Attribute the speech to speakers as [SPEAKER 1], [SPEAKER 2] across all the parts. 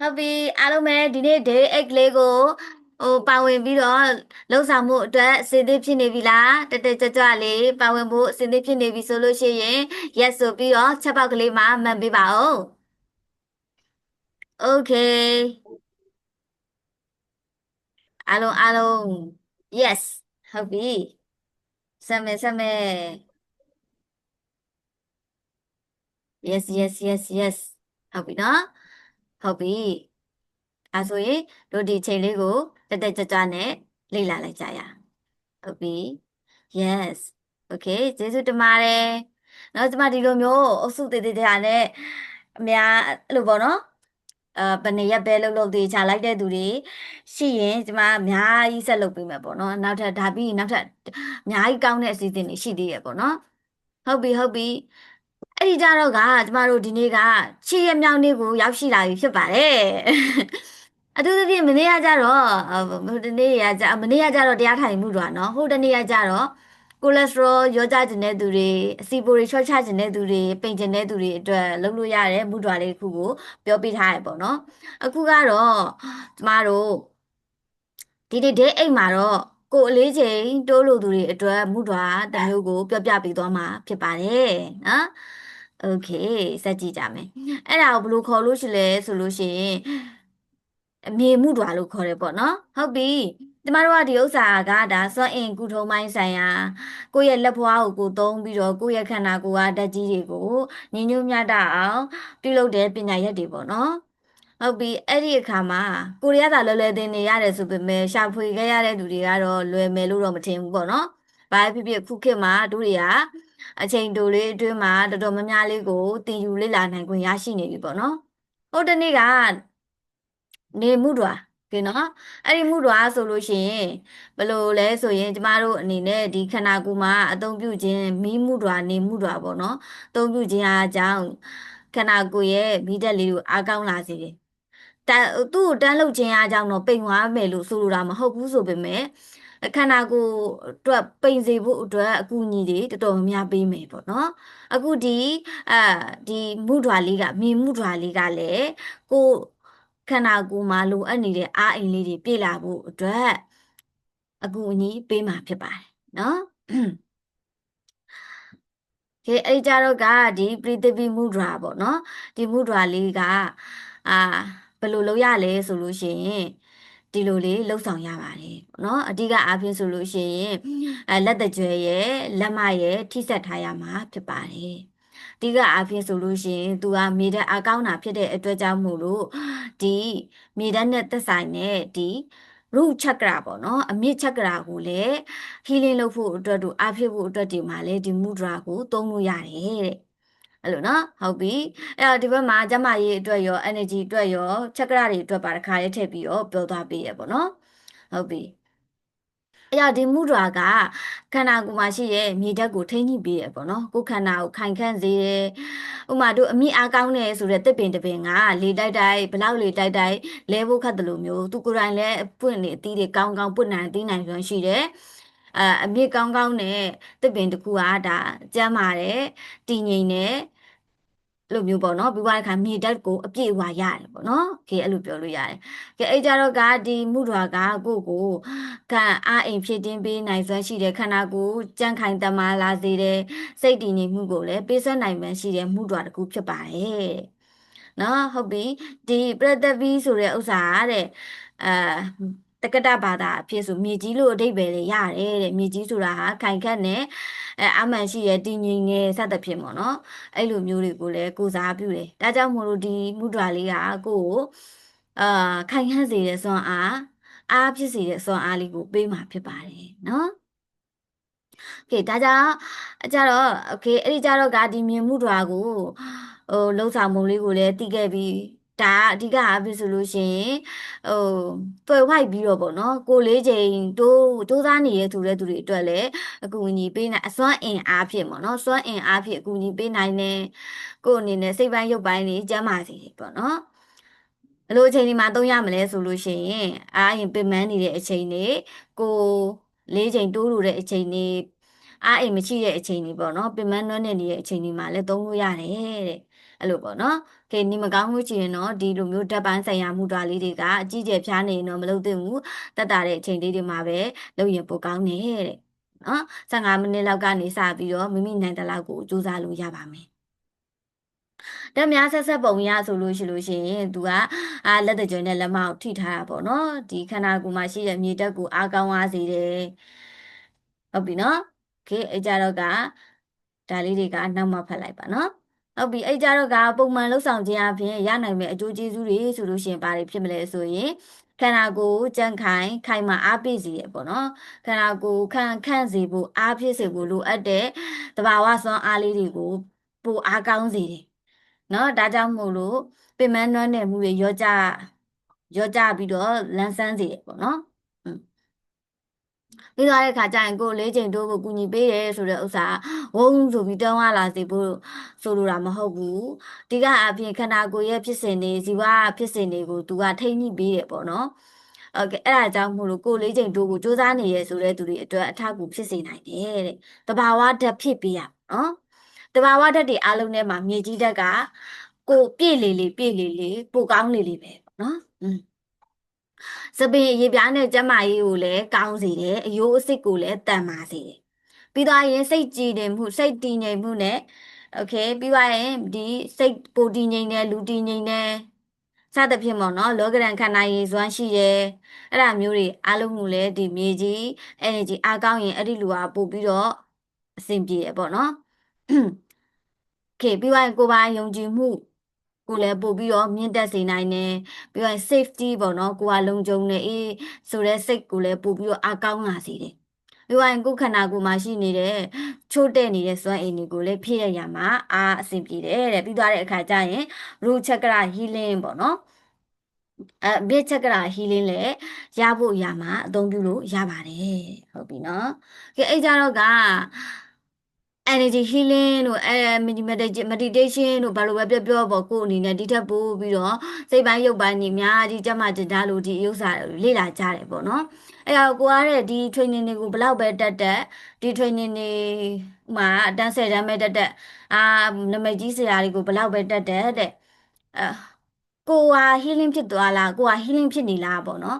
[SPEAKER 1] ဟုတ်ပြီအားလုံးပဲဒီနေ့ day 8လေးကိုဟိုပါဝင်ပြီးတော့လှုပ်ဆောင်မှုအတွက်အစဉ်သင့်ဖြစ်နေပြီလားတက်တက်ကြွကြွလေးပါဝင်ဖို့အစဉ်သင့်ဖြစ်နေပြီဆိုလို့ရှိရင် yes ဆိုပြီးတော့ချက်ပေါက်ကလေးမှာမှန်ပေးပါဦး okay အားလုံးအားလုံး yes ဟုတ်ပြီဆက်မယ်ဆက်မယ် yes yes yes yes ဟုတ်ပြီနော် ဟုတ်ပြီအဲဆိုရင်တို့ဒီချိန်လေးကိုတက်တက်ကြွကြွနဲ့လေ့လာလိုက်ကြရအောင်ဟုတ်ပြီ yes okay ကျေးဇူးတင်ပါတယ်နော်ကျမဒီလိုမျိုးအုပ်စုတည်တည်တာနဲ့အများအဲ့လိုပေါ့နော်အဲဘယ်နှစ်ရက်ပဲလှုပ်လှုပ်သေးချာလိုက်တဲ့သူတွေရှိရင်ကျမအများကြီးဆက်လုပ်ပေးမယ်ပေါ့နော်နောက်ထပ်ဒါပြီးရင်နောက်ထပ်အများကြီးကောင်းတဲ့အစီအစဉ်တွေရှိသေးရပေါ့နော်ဟုတ်ပြီဟုတ်ပြီ အဲ့ဒီကြတော့ကကျမတို့ဒီနေ့ကခြေရမြောက်နေ့ကိုရောက်ရှိလာပြီဖြစ်ပါတယ်အထူးသဖြင့်မနေ့ကကြတော့ဟိုဒီနေ့ကကြမနေ့ကကြတော့တရားထိုင်မှုတော့နော်ဟိုတနေ့ကကြတော့ကိုလက်စထရောရောကြကျင်တဲ့သူတွေအစီပိုတွေချော့ချကျင်တဲ့သူတွေပိန်ကျင်တဲ့သူတွေအတွက်လုပ်လို့ရတဲ့မှုတော်လေးတစ်ခုကိုပြောပြထားရပေါ့နော်အခုကတော့ကျမတို့ဒီနေ့ day 8မှာတော့ကိုအလေးချိန်တိုးလို့သူတွေအတွက်မှုတော်တစ်မျိုးကိုပြောပြပေးသွားမှာဖြစ်ပါတယ်နော် โอเคစက်ကြည့်ကြမယ်အဲ့ဒါကိုဘယ်လိုခေါ်လို့ရှိလဲဆိုလို့ရှိရင်အမေမှုတော်လို့ခေါ်တယ်ပေါ့နော်ဟုတ်ပြီကျမတို့ကဒီဥစ္စာကဒါစွန့်အင်ကုထုံးပိုင်းဆိုင်ရာကိုယ့်ရဲ့လက်ဖွားကိုကိုယ်သုံးပြီးတော့ကိုယ့်ရဲ့ခန္ဓာကိုယ်ကဓာတ်ကြီးတွေကိုညီညွတ်မြတ်တအောင်ပြုလုပ်တဲ့ပညာရက်တွေပေါ့နော်ဟုတ်ပြီအဲ့ဒီအခါမှာကိုရီးယားသာလွယ်လွယ်သင်နေရတယ်ဆိုပေမဲ့ရှာဖွေခဲ့ရတဲ့သူတွေကတော့လွယ်မယ်လို့တော့မထင်ဘူးပေါ့နော်။ဘာဖြစ်ဖြစ်ခုခေတ်မှာတို့တွေက အချိန်တိုလေးအတွင်းမှာတော်တော်များများလေးကိုသင်ယူလေ့လာနိုင်ခွင့်ရရှိနေပြီပေါ့နော်။ဟုတ်တနေ့ကနေမှုတော်ကဲနော်အဲ့ဒီမှုတော်ဆိုလို့ရှိရင်ဘယ်လိုလဲဆိုရင်ကျမတို့အနေနဲ့ဒီခန္ဓာကိုယ်မှာအသုံးပြုခြင်းမိမှုတော်နေမှုတော်ပေါ့နော်အသုံးပြုခြင်းအားကြောင့်ခန္ဓာကိုယ်ရဲ့မိတက်လေးကိုအားကောင်းလာစေတယ်တန်သူ့ကိုတန်းလှုပ်ခြင်းအားကြောင့်တော့ပိန်သွားမယ်လို့ဆိုလိုတာမဟုတ်ဘူးဆိုပေမဲ့ ခန္ဓာကိုယ်အတွက်ပိန်စေဖို့အတွက်အကူအညီတွေတော်တော်များများပေးမယ်ပေါ့နော်အခုဒီအာဒီမှုဓွာလေးကမြေမှုဓွာလေးကလည်းကိုခန္ဓာကိုယ်မှာလိုအပ်နေတဲ့အားအိမ်လေးတွေပြည့်လာဖို့အတွက်အကူအညီပေးမှာဖြစ်ပါတယ်နော်ကဲအဲ့ကြတော့ကဒီပရိသပိမုဒရာပေါ့နော်ဒီမုဒရာလေးကအာဘယ်လိုလုပ်ရလဲဆိုလို့ရှိရင် ဒီလိုလေးလှုပ်ဆောင်ရပါတယ်เนาะအဓိကအားဖြင့်ဆိုလို့ရှိရင်အဲလက်တကြွယ်ရဲ့လက်မရဲ့ထိဆက်ထားရမှာဖြစ်ပါတယ်အဓိကအားဖြင့်ဆိုလို့ရှိရင်သူကမြေဓာတ်အကောင်းတာဖြစ်တဲ့အတွက်ကြောင့်မို့လို့ဒီမြေဓာတ်နဲ့သက်ဆိုင်တဲ့ဒီရုချက်ကရာပေါ့နော်အမြင့်ချက်ကရာကိုလည်း healing လုပ်ဖို့အတွက်တို့အားဖြစ်ဖို့အတွက်ဒီမှာလည်းဒီမူဒရာကိုသုံးလို့ရတယ်တဲ့ အဲ့လိုနော်ဟုတ်ပြီအဲ့တော့ဒီဘက်မှာကျမရေးအတွက်ရော energy အတွက်ရောချက်ကရာတွေအတွက်ပါတစ်ခါလေးထည့်ပြီးတော့ပြောသွားပေးရပေါ့နော်ဟုတ်ပြီအဲ့တော့ဒီမူဒရာကခန္ဓာကိုယ်မှာရှိရဲ့မြေဓာတ်ကိုထိန်းညှိပေးရပေါ့နော်ကိုယ်ခန္ဓာကိုခိုင်ခန့်စေတယ်ဥမာတို့အမိအားကောင်းတယ်ဆိုတဲ့တစ်ပင်တစ်ပင်ကလေတိုက်တိုက်ဘလောက်လေတိုက်တိုက်လဲဖို့ခတ်တယ်လို့မျိုးသူကိုယ်တိုင်လည်းပွင့်နေအသီးတွေကောင်းကောင်းပွင့်နိုင်အသီးနိုင်စွမ်းရှိတယ် အအမြင့်ကောင်းကောင်းနဲ့တစ်ပင်တစ်ခုကဒါကျမ်းပါတယ်တည်ငြိမ်တယ်လိုမျိုးပေါ့နော်ပြီးသွားတဲ့ခါမြေဓာတ်ကိုအပြည့်အဝရတယ်ပေါ့နော်။ကဲအဲ့လိုပြောလို့ရတယ်။ကဲအဲ့ကြတော့ကဒီမှုတော်ကကိုယ့်ကိုခံအားအိမ်ဖြစ်တင်းပေးနိုင်စွမ်းရှိတဲ့ခန္ဓာကိုယ်ကြံ့ခိုင်တမာလာစေတဲ့စိတ်တည်ငြိမ်မှုကိုလည်းပေးစွမ်းနိုင်မှရှိတဲ့မှုတော်တစ်ခုဖြစ်ပါတယ်။နော်ဟုတ်ပြီဒီပရတဗီဆိုတဲ့ဥစ္စာတဲ့အာ တက္ကတဘာသာအဖြစ်ဆိုမြေကြီးလို့အဓိပ္ပာယ်လေးရတယ်တဲ့မြေကြီးဆိုတာဟာခိုင်ခန့်နဲ့အဲအမှန်ရှိရဲ့တည်ငြိမ်နေစသဖြင့်ပေါ့နော်အဲ့လိုမျိုးတွေကိုလည်းကိုစားပြုတယ်ဒါကြောင့်မို့လို့ဒီမုဒ္ဒရာလေးကကိုကိုအာခိုင်ခန့်စေတဲ့စွမ်းအားအားဖြစ်စေတဲ့စွမ်းအားလေးကိုပေးမှာဖြစ်ပါတယ်နော်โอเคဒါကြောင့်အကြတော့โอเคအဲ့ဒီကြတော့ကဒီမြင်မှုဓာတ်ကိုဟိုလှုပ်ဆောင်မှုလေးကိုလည်းတည်ခဲ့ပြီး ဒါအဓိကအဖြစ်ဆိုလို့ရှိရင်ဟိုတွယ်ဝိုက်ပြီးတော့ပေါ့နော်ကိုလေးချိန်တိုးတိုးစားနေတဲ့သူတဲ့သူတွေအတွက်လည်းအကူအညီပေးနိုင်အစွမ်းအင်အားဖြင့်ပေါ့နော်စွမ်းအင်အားဖြင့်အကူအညီပေးနိုင်တဲ့ကိုအနေနဲ့စိတ်ပိုင်းရုပ်ပိုင်းတွေကျန်းမာစေတယ်ပေါ့နော်ဘယ်လိုအချိန်ဒီမှာသုံးရမလဲဆိုလို့ရှိရင်အားရင်ပင်ပန်းနေတဲ့အချိန်တွေကိုလေးချိန်တိုးလို့တဲ့အချိန်တွေအားအိမ်မရှိတဲ့အချိန်တွေပေါ့နော်ပင်ပန်းနွမ်းနေနေတဲ့အချိန်တွေမှာလည်းသုံးလို့ရတယ်တဲ့ အဲ့လိုပေါ့နော်ကဲနေမကောင်းမှုကြည့်ရင်တော့ဒီလိုမျိုးဓာတ်ပိုင်းဆိုင်ရာမှုတော်လေးတွေကအကြီးကျယ်ဖြားနေရင်တော့မလုပ်သင့်ဘူးတက်တာတဲ့အချိန်လေးတွေမှာပဲလုပ်ရင်ပိုကောင်းနေတဲ့နော်15မိနစ်လောက်ကနေစပြီးတော့မိမိနိုင်တဲ့လောက်ကိုစူးစမ်းလို့ရပါမယ်တက်များဆက်ဆက်ပုံရဆိုလို့ရှိလို့ရှိရင်သူကအာလက်တကြွနဲ့လက်မောက်ထိထားတာပေါ့နော်ဒီခန္ဓာကိုယ်မှာရှိတဲ့မြေတက်ကိုအားကောင်းသွားစေတယ်ဟုတ်ပြီနော်ခေအကြတော့ကဒါလေးတွေကနောက်မှဖတ်လိုက်ပါနော် ဟုတ်ပြီအဲ့ကြတော့ကပုံမှန်လှုပ်ဆောင်ခြင်းအပြင်ရနိုင်မယ့်အကျိုးကျေးဇူးတွေဆိုလို့ရှိရင်ဘာတွေဖြစ်မလဲဆိုရင်ခန္ဓာကိုယ်ကြံ့ခိုင်ခိုင်မာအားပေးစေရပေါ့နော်ခန္ဓာကိုယ်ခန့်ခန့်စေဖို့အားဖြစ်စေဖို့လိုအပ်တဲ့တဘာဝစွမ်းအားလေးတွေကိုပိုအားကောင်းစေတယ်နော်ဒါကြောင့်မို့လို့ပင်မနှွမ်းနယ်မှုတွေရောကြရောကြပြီးတော့လန်းဆန်းစေတယ်ပေါ့နော် ပြီးသွားတဲ့ခါကျရင်ကိုလေးချိန်တိုးဖို့ကူညီပေးတယ်ဆိုတဲ့ဥစ္စာဝုန်းဆိုပြီးတောင်းရလာစေဖို့ဆိုလိုတာမဟုတ်ဘူးဒီကအပြင်ခန္ဓာကိုယ်ရဲ့ဖြစ်စဉ်တွေဇီဝဖြစ်စဉ်တွေကိုသူကထိန်းညှိပေးတယ်ပေါ့နော်โอเคအဲ့ဒါကြောင့်မို့လို့ကိုလေးချိန်တိုးကိုစူးစမ်းနေရဆိုတဲ့သူတွေအတွက်အထောက်အကူဖြစ်စေနိုင်တယ်တဲ့တဘာဝဓာတ်ဖြစ်ပေးရနော်တဘာဝဓာတ်တွေအလုံးထဲမှာမြေကြီးဓာတ်ကကိုပြည့်လေလေပြည့်လေလေပိုကောင်းလေလေပဲပေါ့နော်อืม စပင်အရေးပြားနဲ့ကျမကြီးကိုလည်းကောင်းစေတယ်အယိုးအစစ်ကိုလည်းတန်မာစေတယ်ပြီးသွားရင်စိတ်ကြည်နေမှုစိတ်တည်ငြိမ်မှုနဲ့โอเคပြီးသွားရင်ဒီစိတ်ပိုတည်ငြိမ်တယ်လူတည်ငြိမ်တယ်စသဖြင့်ပေါ့နော်လောကရန်ခန္ဓာရည်စွမ်းရှိတယ်အဲ့ဒါမျိုးတွေအားလုံးကိုလည်းဒီမြေကြီး energy အားကောင်းရင်အဲ့ဒီလူကပို့ပြီးတော့အဆင်ပြေတယ်ပေါ့နော်โอเคပြီးသွားရင်ကိုယ်ပိုင်ယုံကြည်မှု ကိုလည်းပို့ပြီးတော့မြင့်တက်စေနိုင်တယ်ပြီးတော့ safety ပေါ့နော်ကိုယ်ကလုံခြုံနေအေးဆိုတဲ့စိတ်ကိုလည်းပို့ပြီးတော့အကောင်းလာစေတယ်ပြီးတော့ကိုယ်ခန္ဓာကိုယ်မှာရှိနေတဲ့ချိုးတဲ့နေတဲ့စွမ်းအင်တွေကိုလည်းဖြည့်ရရမှာအားအဆင်ပြေတယ်တဲ့ပြီးသွားတဲ့အခါကျရင် root chakra healing ပေါ့နော်အဲ bit chakra healing လည်းရဖို့ရမှာအသုံးပြုလို့ရပါတယ်ဟုတ်ပြီနော်ကဲအဲ့ကြတော့က energy healing တို့အဲ meditation တို့ဘာလို့ပဲပြောပြောပေါ့ကိုယ်အနေနဲ့ဒီထက်ပိုပြီးတော့စိတ်ပိုင်းရုပ်ပိုင်းကြီးအများကြီးကြမှာကြတာလို့ဒီဥစ္စာလေ့လာကြတယ်ပေါ့နော်အဲ့တော့ကိုအားတဲ့ဒီ training တွေကိုဘလောက်ပဲတက်တက်ဒီ training တွေမှာအတန်းဆယ်တန်းပဲတက်တက်အာနမိတ်ကြီးဆရာတွေကိုဘလောက်ပဲတက်တက်တဲ့အဲကိုဟာ healing ဖြစ်သွားလားကိုဟာ healing ဖြစ်နေလားပေါ့နော်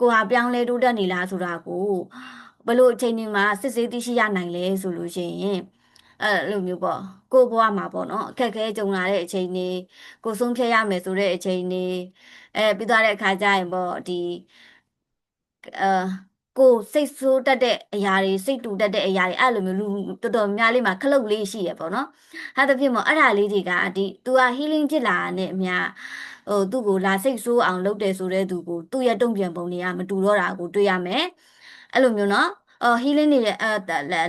[SPEAKER 1] ကိုဟာပြောင်းလဲတိုးတက်နေလားဆိုတာကိုဘလို့အချိန်ဒီမှာစစ်ဆေးသိရှိရနိုင်လဲဆိုလို့ရှိရင် အဲ့လိုမျိုးပေါ့ကိုဘဝမှာပေါ့နော်အခက်အခဲကြုံလာတဲ့အချိန်တွေကိုဆုံးဖြတ်ရမယ်ဆိုတဲ့အချိန်တွေအဲပြီးသွားတဲ့အခါကျရင်ပေါ့ဒီအာကိုစိတ်ဆိုးတတ်တဲ့အရာတွေစိတ်တူတတ်တဲ့အရာတွေအဲ့လိုမျိုးလူတော်တော်များလေးမှာခလုတ်လေးရှိရပေါ့နော်။အဲဒါဖြစ်မို့အဲ့ဒါလေးတွေကဒီ तू က healing ဖြစ်လာတဲ့အမြဟိုသူ့ကိုလာစိတ်ဆိုးအောင်လုပ်တယ်ဆိုတဲ့သူကိုသူ့ရဲ့တုံ့ပြန်ပုံတွေကမတူတော့တာကိုတွေ့ရမယ်။အဲ့လိုမျိုးနော်။ အော် healing တွေအဲ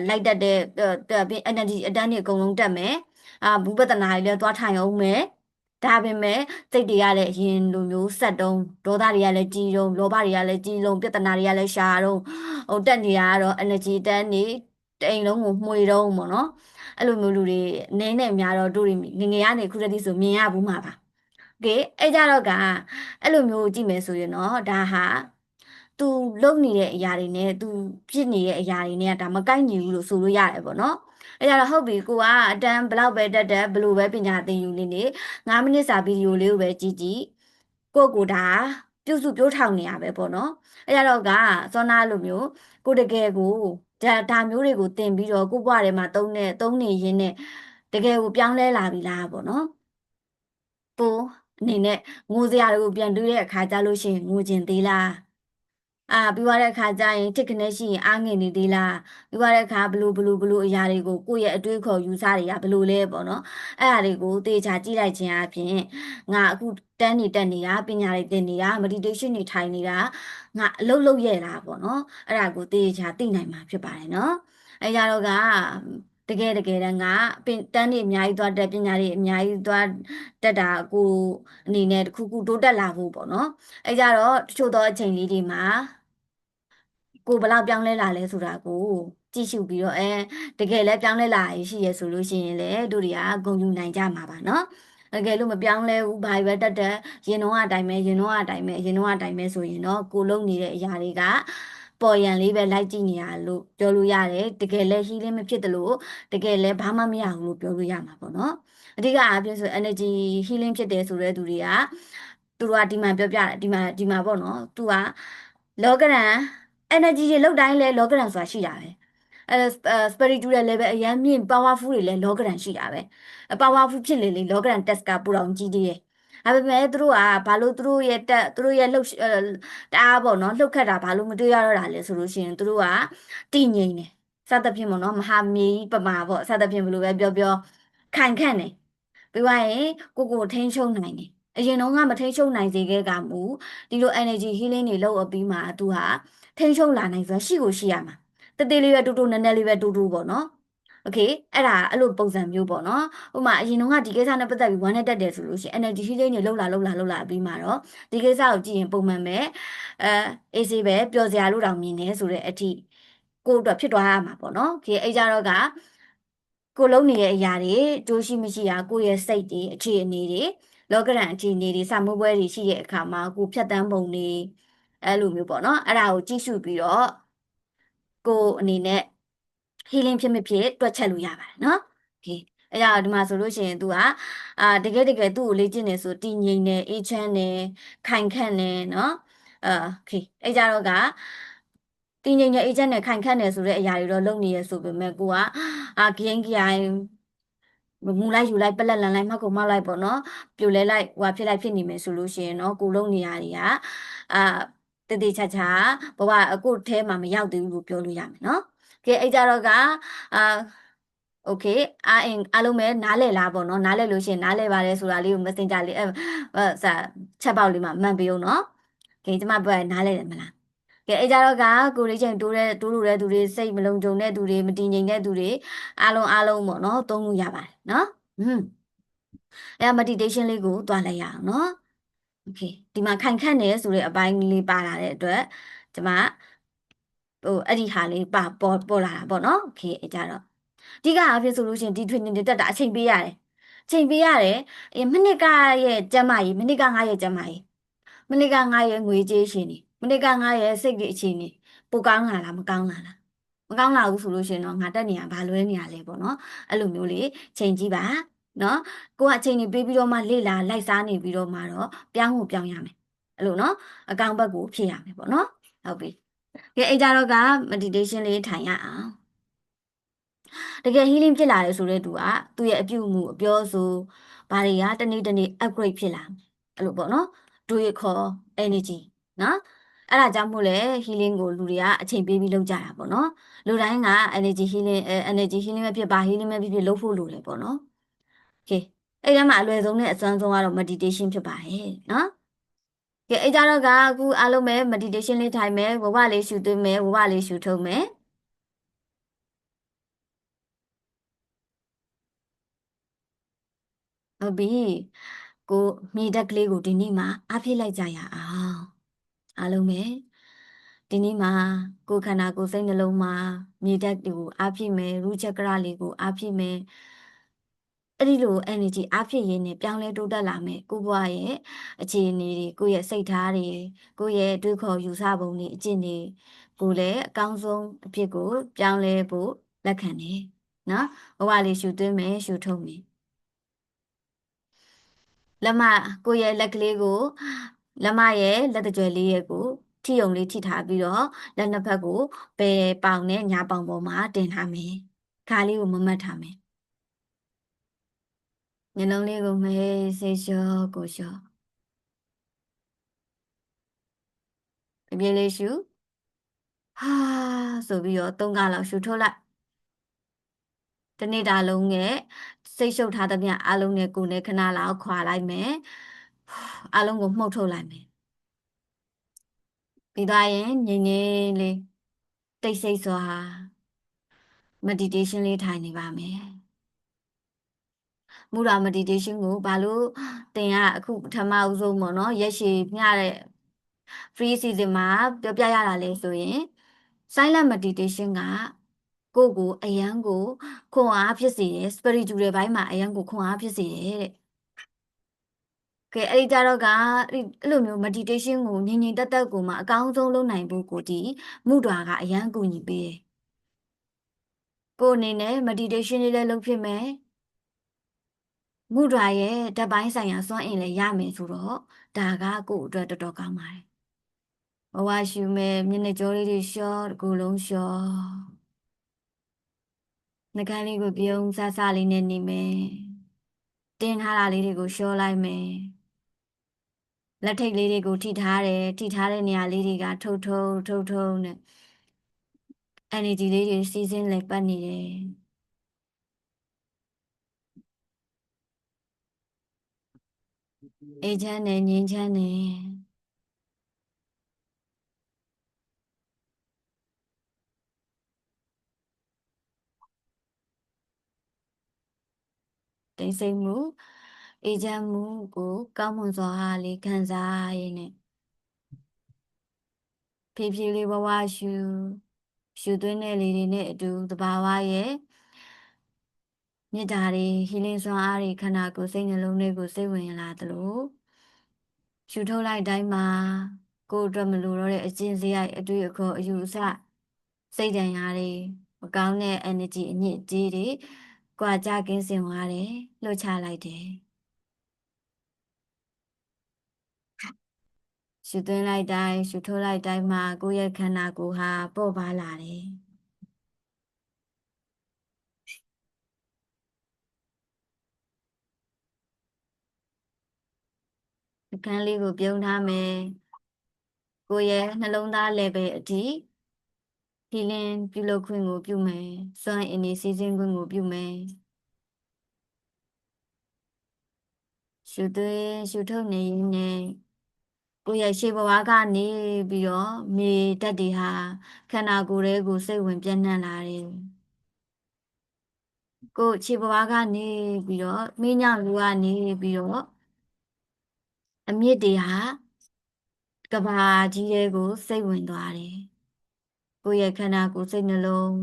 [SPEAKER 1] လိုက်တတ်တဲ့ energy အတန်းတွေအကုန်လုံးတက်မယ်။အာဘူပဒနာတွေလည်းသွားထိုင်အောင်မယ်။ဒါပေမဲ့စိတ်တွေကလည်းအရင်လိုမျိုးဆက်တုံးဒေါသတွေကလည်းကြီးတုံးလောဘတွေကလည်းကြီးလုံးပြဿနာတွေကလည်းရှာတုံးဟိုတက်နေတာကတော့ energy တန်းနေတိမ်လုံးကိုမှွေတုံးပေါ့နော်အဲ့လိုမျိုးလူတွေနင်းနေများတော့တို့တွေငငယ်ကနေခုတည်းဆိုမြင်ရဘူးမှာပါโอเคအဲ့ကြတော့ကအဲ့လိုမျိုးကြည့်မယ်ဆိုရင်တော့ဒါဟာ သူလုပ်နေတဲ့အရာတွေနဲ့သူဖြစ်နေတဲ့အရာတွေနဲ့ဒါမကိုက်ညီဘူးလို့ဆိုလို့ရတယ်ပေါ့နော်အဲ့ဒါတော့ဟုတ်ပြီကိုကအတန်းဘလောက်ပဲတက်တက်ဘလို့ပဲပညာသင်ယူနေနေ9မိနစ်စာဗီဒီယိုလေးကိုပဲကြည့်ကြည့်ကိုကိုဒါပြုစုပြောထောင်နေရပဲပေါ့နော်အဲ့ဒါတော့ကစောနာလိုမျိုးကိုတကယ်ကိုဒါဒါမျိုးတွေကိုသင်ပြီးတော့ကိုဘွားထဲမှာသုံးနေသုံးနေရင်းနဲ့တကယ်ကိုပြောင်းလဲလာပြီလားပေါ့နော်ကိုအနေနဲ့ငိုစရာတွေကိုပြန်တွေးတဲ့အခါကြလို့ရှိရင်ငိုကျင်သေးလား အာပြီးသွားတဲ့အခါကျရင်တစ်ခနဲ့ရှိရင်အားငယ်နေသေးလားပြီးသွားတဲ့အခါဘလို့ဘလို့ဘလို့အရာတွေကိုကိုယ့်ရဲ့အတွေးခေါ်ယူဆတွေကဘလို့လဲပေါ့နော်အဲ့အရာတွေကိုသေချာကြည့်လိုက်ခြင်းအပြင်ငါအခုတန်းနေတက်နေတာပညာတွေသင်နေတာ meditation တွေထိုင်နေတာငါအလုပ်လုပ်ရလားပေါ့နော်အဲ့ဒါကိုသေချာသိနိုင်မှာဖြစ်ပါတယ်နော်အဲ့ကြတော့က တကယ်တကယ်တမ်းကပင်တန်းတွေအများကြီးသွားတက်ပညာတွေအများကြီးသွားတက်တာကိုအနေနဲ့တခုခုတိုးတက်လာဖို့ပေါ့နော်အဲကြတော့တချို့သောအချိန်လေးတွေမှာကိုဘလောက်ပြောင်းလဲလာလဲဆိုတာကိုကြည့်ရှုပြီးတော့အဲတကယ်လည်းပြောင်းလဲလာရရှိရဆိုလို့ရှိရင်လေတို့တွေကဂုဏ်ယူနိုင်ကြမှာပါနော်တကယ်လို့မပြောင်းလဲဘူးဘာပဲတက်တက်ရင်တော့အတိုင်းပဲရင်တော့အတိုင်းပဲရင်တော့အတိုင်းပဲဆိုရင်တော့ကိုလုံနေတဲ့အရာတွေက ပပေါ်ရန်လေးပဲလိုက်ကြည့်နေရလို့ပြောလို့ရတယ်တကယ်လဲ healing မဖြစ်တယ်လို့တကယ်လဲဘာမှမရဘူးလို့ပြောလို့ရမှာပေါ့နော်အဓိကအားဖြင့်ဆို energy healing ဖြစ်တယ်ဆိုတဲ့သူတွေကသူတို့ကဒီမှာပြောပြတယ်ဒီမှာဒီမှာပေါ့နော်သူကလောကရန် energy တွေလောက်တိုင်းလဲလောကရန်ဆိုတာရှိတာပဲအဲ spiritual level အရင်မြင့် powerful တွေလဲလောကရန်ရှိတာပဲ powerful ဖြစ်လေလေလောကရန် test ကပူတော်ကြီးသေးတယ် ဒါပေမဲ့သူတို့ကဘာလို့သူတို့ရဲ့တက်သူတို့ရဲ့လှုပ်တအားပေါ့နော်လှုပ်ခတ်တာဘာလို့မတွေ့ရတော့တာလဲဆိုလို့ရှိရင်သူတို့ကတည်ငြိမ်တယ်စသဖြင့်ပေါ့နော်မဟာမြေကြီးပမာပေါ့စသဖြင့်ဘယ်လိုပဲပြောပြောခိုင်ခန့်တယ်ပြီးသွားရင်ကိုကိုထိန်းချုပ်နိုင်တယ်အရင်တော့ကမထိန်းချုပ်နိုင်စေခဲ့ကမူဒီလို energy healing တွေလုပ်အပြီးမှာသူဟာထိန်းချုပ်လာနိုင်ဆိုရှိကိုရှိရမှာတသေးလေးပဲတူတူနည်းနည်းလေးပဲတူတူပေါ့နော် โอเคအဲ့ဒါအဲ့လိုပုံစံမျိုးပေါ့နော်ဥပမာအရင်တုန်းကဒီကိစ္စနဲ့ပတ်သက်ပြီးဝမ်းနဲ့တက်တယ်ဆိုလို့ရှိရင် energy healing တွေလှုပ်လာလှုပ်လာလှုပ်လာပြီးမှတော့ဒီကိစ္စကိုကြည့်ရင်ပုံမှန်ပဲအဲအေးစေးပဲပျော်စရာလို့တောင်မြင်နေဆိုတဲ့အထိကိုယ့်အတွက်ဖြစ်သွားရမှာပေါ့နော်โอเคအဲ့ကြတော့ကကိုလုံးနေတဲ့အရာတွေကြိုးရှိမရှိတာကိုယ့်ရဲ့စိတ်တွေအခြေအနေတွေလောကရန်အခြေအနေတွေစာမိုးပွဲတွေရှိတဲ့အခါမှာကိုဖြတ်တန်းပုံတွေအဲ့လိုမျိုးပေါ့နော်အဲ့ဒါကိုကြည့်ရှုပြီးတော့ကိုအနေနဲ့ healing ဖြစ်မဖြစ်တွက်ချက်လို့ရပါတယ်နော်โอเคအဲ့ဒါဒီမှာဆိုလို့ရှိရင် तू ကအာတကယ်တကယ်သူ့ကိုလေ့ကျင့်နေဆိုတည်ငြိမ်နေအေးချမ်းနေခိုင်ခန့်နေနော်အာโอเคအဲ့ကြတော့ကတည်ငြိမ်နေအေးချမ်းနေခိုင်ခန့်နေဆိုတဲ့အရာတွေတော့လုပ်နေရဆိုပေမဲ့ကိုကအာဂိမ်းဂိုင်မူလိုက်ယူလိုက်ပလက်လန်လိုက်မှတ်ကုန်မှတ်လိုက်ပေါ့နော်ပြိုလဲလိုက်ဟိုဖြစ်လိုက်ဖြစ်နေမယ်ဆိုလို့ရှိရင်တော့ကိုလုံးနေရတွေကအာတတိချာချာဘဝအခုထဲမှာမရောက်သေးဘူးလို့ပြောလို့ရမယ်နော် ကဲအဲ့ကြတော့ကအာโอเคအားအင်အားလုံးပဲနားလည်လားပေါ့နော်နားလည်လို့ရှိရင်နားလည်ပါတယ်ဆိုတာလေးကို Messenger လေးအဲစာချက်ပေါက်လေးမှာမှန်ပေးအောင်နော်ကဲကျမပြောနားလည်တယ်မလားကဲအဲ့ကြတော့ကကိုလေးချင်းတိုးတဲ့တိုးလို့တဲ့သူတွေစိတ်မလုံခြုံတဲ့သူတွေမတည်ငြိမ်တဲ့သူတွေအားလုံးအားလုံးပေါ့နော်သုံးလို့ရပါတယ်နော်อืมအဲ့ meditation လေးကိုတွားလိုက်ရအောင်နော်โอเคဒီမှာခိုင်ခန့်နေဆိုတဲ့အပိုင်းလေးပါလာတဲ့အတွက်ကျမ ဟိုအဲ့ဒီဟာလေးပါပေါ်ပေါ်လာတာပေါ့နော်โอเคအဲ့ကြတော့အဓိကအဖြစ်ဆိုလို့ရှိရင်ဒီ training တွေတက်တာအချိန်ပေးရတယ်အချိန်ပေးရတယ်အဲမိနစ်ကရဲ့ကျမ်းမာရေးမိနစ်ကငါရဲ့ကျမ်းမာရေးမိနစ်ကငါရဲ့ငွေကြေးရှင်နေမိနစ်ကငါရဲ့စိတ်ကြီးအခြေအနေပိုကောင်းလာလားမကောင်းလာလားမကောင်းလာဘူးဆိုလို့ရှိရင်တော့ငါတက်နေရဘာလွဲနေရလဲပေါ့နော်အဲ့လိုမျိုးလေးချိန်ကြည့်ပါနော်ကိုကအချိန်ကြီးပေးပြီးတော့မှလေ့လာလိုက်စားနေပြီးတော့မှတော့ပြောင်းဖို့ပြောင်းရမယ်အဲ့လိုနော်အကောင်ဘက်ကိုဖြည့်ရမယ်ပေါ့နော်ဟုတ်ပြီ ကဲအဲ့ကြတော့က meditation လေးထိုင်ရအောင်တကယ် healing ဖြစ်လာတယ်ဆိုတဲ့သူကသူ့ရဲ့အပြုအမူအပြောဆိုဘာတွေကတနေ့တနေ့ upgrade ဖြစ်လာအဲ့လိုပေါ့နော်တွေးခေါ် energy နော်အဲ့ဒါကြောင့်မို့လဲ healing ကိုလူတွေကအချိန်ပေးပြီးလုပ်ကြတာပေါ့နော်လူတိုင်းက energy healing energy healing ပဲဖြစ်ပါ healing ပဲဖြစ်ဖြစ်လုပ်ဖို့လိုတယ်ပေါ့နော် okay အဲ့ဒါမှအလွယ်ဆုံးနဲ့အစွမ်းဆုံးကတော့ meditation ဖြစ်ပါတယ်နော် ကဲအဲ့ကြတော့ကအခုအားလုံးပဲ meditation လေးထိုင်မယ်ဝဝလေးရှုသွင်းမယ်ဝဝလေးရှုထုတ်မယ်ဟုတ်ပြီကိုမြေတက်ကလေးကိုဒီနေ့မှာအားဖြည့်လိုက်ကြရအောင်အားလုံးပဲဒီနေ့မှာကိုယ်ခန္ဓာကိုယ်စိတ်နှလုံးမှာမြေတက်ကိုအားဖြည့်မယ်ရူချက်ကရလေးကိုအားဖြည့်မယ် အဲ့ဒီလို energy အားဖြည့်ရင်းနဲ့ပြောင်းလဲတိုးတက်လာမယ်ကိုဘွားရဲ့အခြေအနေတွေကိုယ့်ရဲ့စိတ်ထားတွေကိုယ့်ရဲ့တွေးခေါ်ယူဆပုံတွေအကျင့်တွေကိုလည်းအကောင်းဆုံးအဖြစ်ကိုပြောင်းလဲဖို့လက်ခံတယ်နော်ဘဝလေးရှူသွင်းမယ်ရှူထုတ်မယ်လက်မကိုယ့်ရဲ့လက်ကလေးကိုလက်မရဲ့လက်တကြွယ်လေးရဲ့ကိုထိုံလေးထိထားပြီးတော့လက်နှစ်ဖက်ကိုဘယ်ပေါင်နဲ့ညာပေါင်ပေါ်မှာတင်ထားမယ်ခါလေးကိုမမတ်ထားမယ် ညလုံးလေးကိုမေးစေလျှောကိုလျှောပြေးလေးရှူဟာဆိုပြီးတော့သုံးခါလောက်ရှူထုတ်လိုက်တနေ့တာလုံးနဲ့စိတ်ရှုပ်ထားသမျှအလုံးနဲ့ကိုယ်နဲ့ခဏလောက်ခွာလိုက်မယ်အလုံးကိုမှုတ်ထုတ်လိုက်မယ်ပြီးသွားရင်ငြိမ်ငြိမ်လေးတိတ်ဆိတ်စွာ meditation လေးထိုင်နေပါမယ် မူရာ meditation ကိုဘာလို့သင်ကအခုပထမအဦးဆုံးပေါ့နော်ရက်ရှည်မျှတဲ့ free season မှာပြောပြရတာလဲဆိုရင် silent meditation ကကိုယ့်ကိုအယံကိုခွန်အားဖြစ်စေတယ် spiritual ဘိုင်းမှာအယံကိုခွန်အားဖြစ်စေတယ်တဲ့ကဲအဲ့ဒီကြတော့ကအဲ့အဲ့လိုမျိုး meditation ကိုငြိမ်ငြိမ်သက်သက်ကိုမှအကောင်းဆုံးလုပ်နိုင်ဖို့ကိုဒီမုဒွာကအရန်ကူညီပေးတယ်ကိုယ်အနေနဲ့ meditation လေးလည်းလုပ်ဖြစ်မယ် မုဒွာရဲ့ဓာတ်ပိုင်းဆိုင်ရာစွမ်းအင်လည်းရမယ်ဆိုတော့ဒါကကိုယ့်အတွက်တော်တော်ကောင်းပါတယ်ဘဝရှူမယ်မျက်နှာကြောလေးတွေလျှော့တစ်ခုလုံးလျှော့နှာခမ်းလေးကိုပြုံးဆဆလေးနဲ့နေမယ်တင်းထားတာလေးတွေကိုလျှော့လိုက်မယ်လက်ထိပ်လေးတွေကိုထိထားတယ်ထိထားတဲ့နေရာလေးတွေကထုတ်ထုတ်ထုတ်ထုတ်နဲ့ energy လေးတွေစီးစင်းလည်ပတ်နေတယ် အေးချမ်းနဲ့ငြိမ်းချမ်းနဲ့တိတ်ဆိတ်မှုအေးချမ်းမှုကိုကောင်းမွန်စွာလေးခံစားရင်းနဲ့ဖြည်းဖြည်းလေးဘဝရှုရှုသွင်းတဲ့လေးတွေနဲ့အတူသဘာဝရဲ့ မေတ္တာတွေဟီလင်းစွမ်းအားတွေခန္ဓာကိုယ်စိတ်နှလုံးတွေကိုစိတ်ဝင်လာသလိုရှုထုတ်လိုက်တိုင်းမှာကိုယ်အတွက်မလိုတော့တဲ့အကျင့်စရိုက်အတွေ့အခေါ်အယူအဆစိတ်ဒဏ်ရာတွေမကောင်းတဲ့ energy အညစ်အကြေးတွေကြွာကြကင်းစင်သွားတယ်လှုပ်ချလိုက်တယ်ရှုသွင်းလိုက်တိုင်းရှုထုတ်လိုက်တိုင်းမှာကိုယ့်ရဲ့ခန္ဓာကိုယ်ဟာပေါ့ပါလာတယ် အခန်းလေးကိုပြုံးထားမယ်ကိုယ့်ရဲ့နှလုံးသား level အထိဟီလင်းပြုလုပ်ခွင့်ကိုပြုမယ်စွမ်းအင်နေစီစဉ်ခွင့်ကိုပြုမယ်ရှုသွင်းရှုထုတ်နေရင်နဲ့ကိုယ့်ရဲ့ရှေ့ဘဝကနေပြီးတော့မြေဓာတ်တွေဟာခန္ဓာကိုယ်ထဲကိုစိတ်ဝင်ပြန့်နှံ့လာတယ်ကိုယ်ခြေဘဝကနေပြီးတော့မင်းညလူကနေပြီးတော့ အမြင့်တွေဟာကဘာကြီးတွေကို စိတ်ဝင်သွားတယ်ကိုယ့်ရဲ့ခန္ဓာကိုယ်စိတ်နှလုံး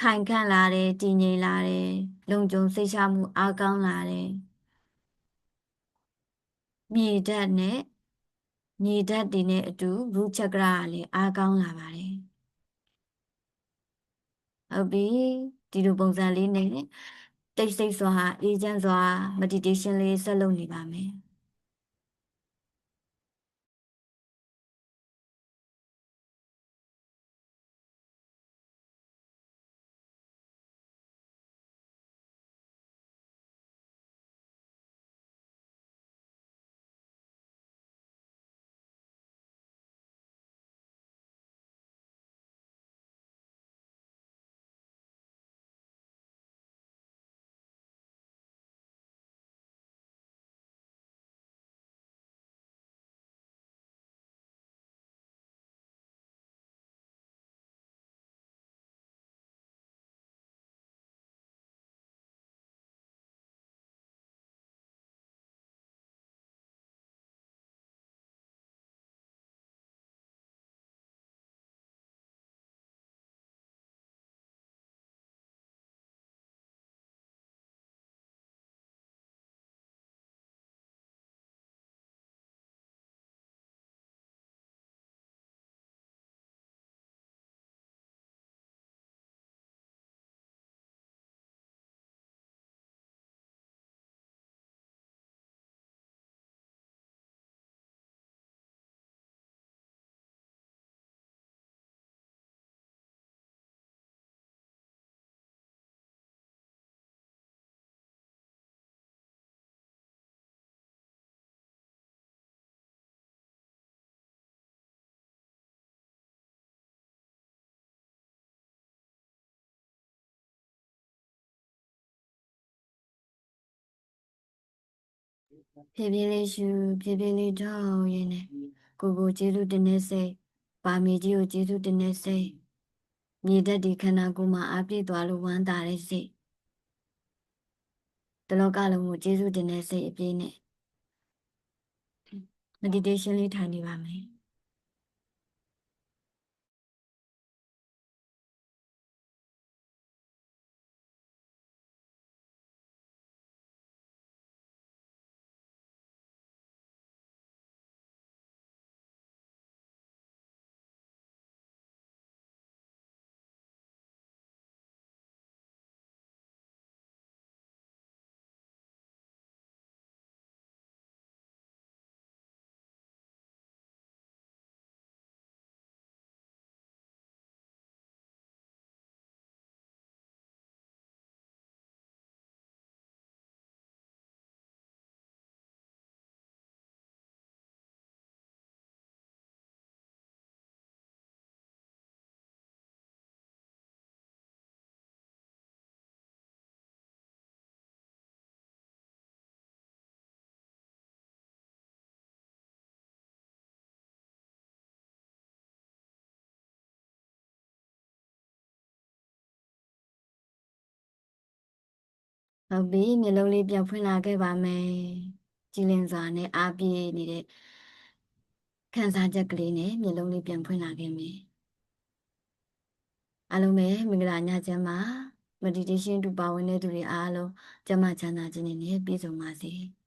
[SPEAKER 1] ခိုင်ခန့်လာတယ်တည်ငြိမ်လာတယ်လုံခြုံစိတ်ချမှုအားကောင်းလာတယ်မြေဓာတ်နဲ့မြေဓာတ်တွေနဲ့အတူရူချက်ကရာကလည်းအားကောင်းလာပါတယ်ဟုတ်ပြီဒီလိုပုံစံလေးနဲ့တိတ်ဆိတ်စွာအေးချမ်းစွာ meditation လေးဆက်လုပ်နေပါမယ် ဖြည်းဖြည်းလေးရှူဖြည်းဖြည်းလေးထောက်ရင်းနဲ့ကိုကိုကျေးဇူးတင်နေစိတ်ပါမီကြီးကိုကျေးဇူးတင်နေစိတ်မြေဓာတ်ဒီခန္ဓာကိုယ်မှာအပြည့်သွားလို့ဝမ်းသာတဲ့စိတ်တလောကလုံးကိုကျေးဇူးတင်တဲ့စိတ်အပြည့်နဲ့ meditation လေးထိုင်နေပါမယ် ဟုတ်ပြီမျက်လုံးလေးပြန်ဖွင့်လာခဲ့ပါမယ်ကြည်လင်စွာနဲ့အားပြေးနေတဲ့ခံစားချက်ကလေးနဲ့မျက်လုံးလေးပြန်ဖွင့်လာခဲ့မယ်အားလုံးပဲမင်္ဂလာညချမ်းပါ meditation တူပါဝင်တဲ့သူတွေအားလုံးကျမ်းမာချမ်းသာခြင်းတွေနဲ့ပြည့်စုံပါစေ။